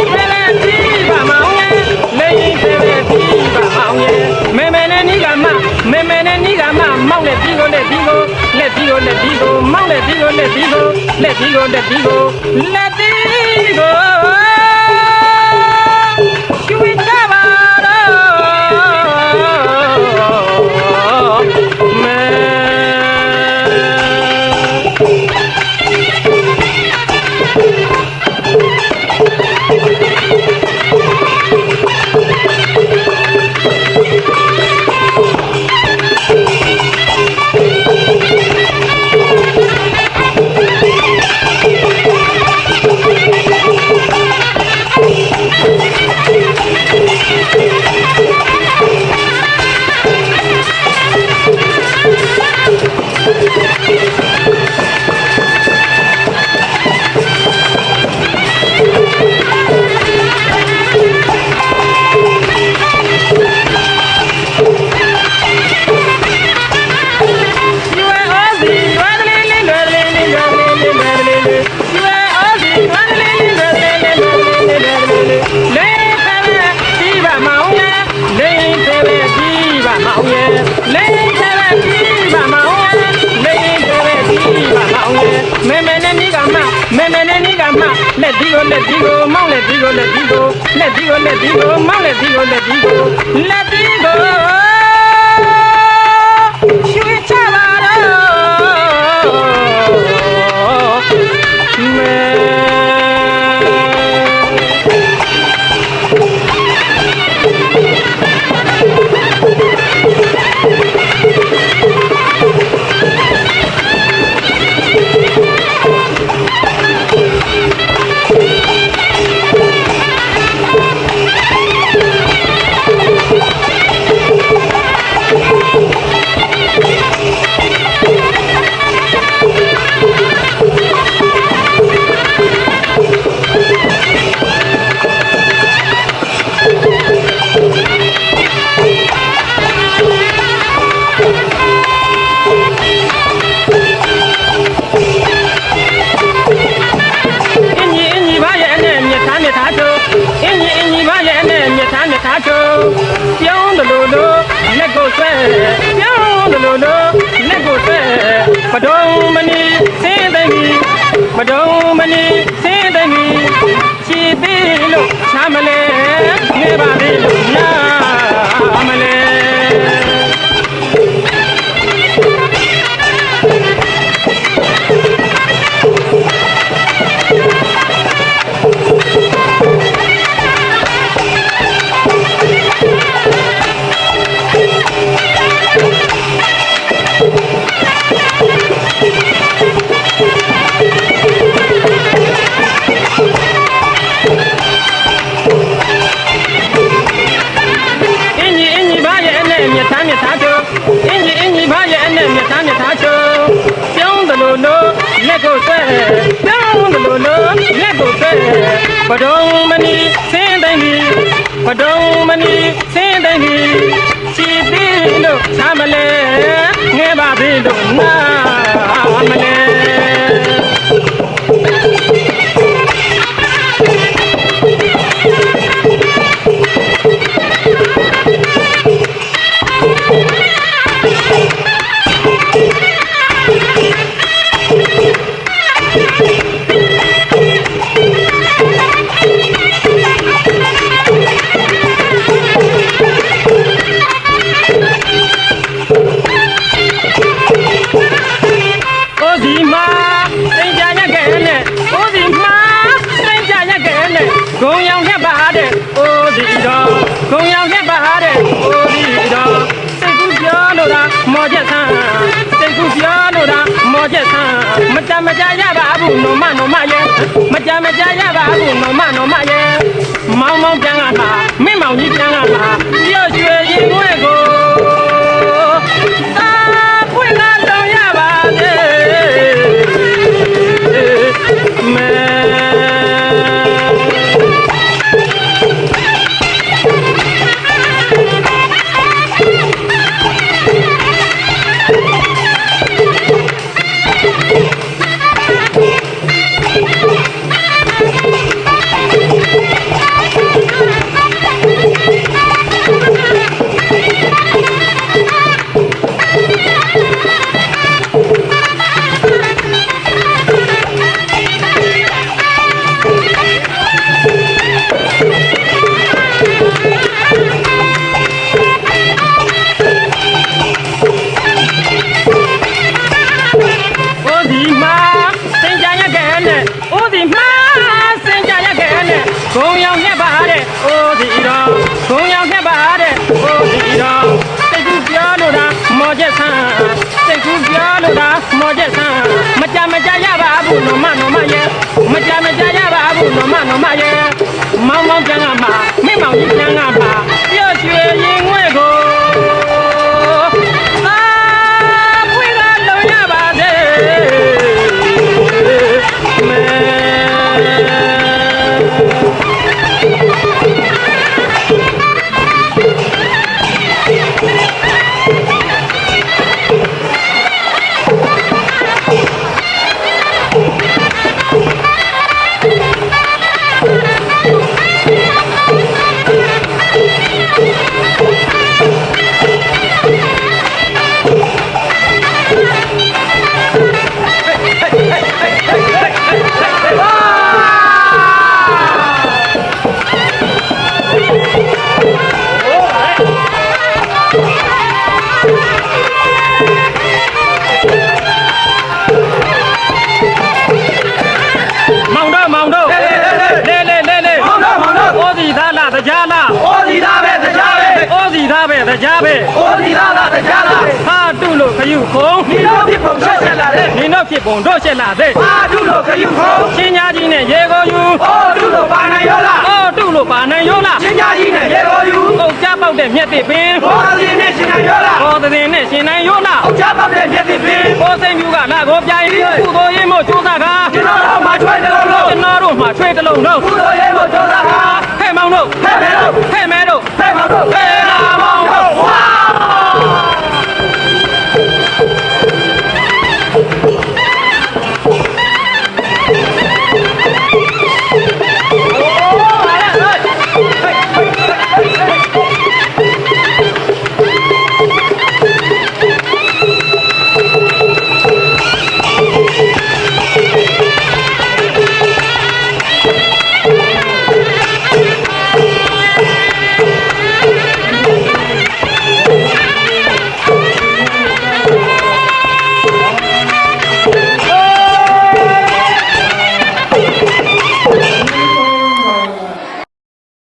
လိန်သေးပဲဒီပါမောင်ရဲ့လိန်သေးပဲဒီပါမောင်ရဲ့မဲမဲနဲ့နီးကမမဲမဲနဲ့နီးကမမောင်းလက်ဒီကိုလက်ဒီကိုလက်ဒီကိုလက်ဒီကိုမောင်းလက်ဒီကိုလက်ဒီကိုလက်ဒီကိုလက်ဒီကိုလက်ဒီကိုကျွေး diva maunga, lay tebe diva maunga, lay tebe diva maunga. Me me ne ni gama, me me ne ni gama. Let digo, let digo, mau let digo, let digo, let digo, let digo, mau let digo, let digo, let digo. က်ကိုဆွဲပြောင်းတယ်လို့လို့လက်ကိုဆွဲပဒုံမနီ ပဒုံမနီစင်းတိုင်းပြီပဒုံမနီစင်းတိုင်းပြီချီပြီးလို့ချမ်းမလဲငဲပါပြီလို့နာမလဲ စီတော်ဂုံရောင်ခဲ့ပါတဲ့ကိုစီတော်စိတ်ကူးပြောလို့တာမော်ချက်ဆန်းစိတ်ကူးပြောလို့တာမော်ချက်ဆန်းမတမကြရပါဘူးနိုမနိုမရဲ့မကြမကြရပါဘူးနိုမနိုမရဲ့မောင်မောင်ပြန်ကလာမင်းမောင်ကြီးပြန် နဲ့ဂုံရောင်ညက်ပါတဲ့အိုးဒီတော်ဂုံရောင်ညက်ပါတဲ့အိုးဒီတော်စိတ်ကူးပြောလို့တာမော်ချက်ဆန်းစိတ်ကူးပြောလို့တာမော်ချက်ဆန်းမကြမကြရပါဘူးနော်မနော်မရဲ့မကြမကြရပါဘူးနော်မနော်မရဲ့မောင်မောင်ပြန်ကမှာမင်းမောင်ကြီးပြန်က တရားပဲဩဒီသားလားတရားလားဟာတုလို့ခယူခုံဒီတော့ဖြစ်ပုံချက်ချက်လာတဲ့နင်တော့ဖြစ်ပုံတော့ရှက်လာသေးအာဒုလို့ခရုခေါ်ချင်းညာကြီးနဲ့ရေကိုယူဩဒုလို့ပါနိုင်ရောလားဩတုလို့ပါနိုင်ရောလားချင်းညာကြီးနဲ့ရေတော်ယူအုတ်ကြပေါက်တဲ့မြက်တစ်ပင်ဘောစီနဲ့ရှင်နိုင်ရောလားဘောသတဲ့နဲ့ရှင်နိုင်ရောလားအောက်ကြပောက်တဲ့မြက်တိပင်ဘောစိန်ပြူကလာကိုပြိုင်ကုသိုလ်ရေးမို့ကျိုးစားကကျွန်တော်တို့မချွဲတယ်လို့လို့ကျွန်တော်တို့မှချွေးတလုံးတော့ကုသိုလ်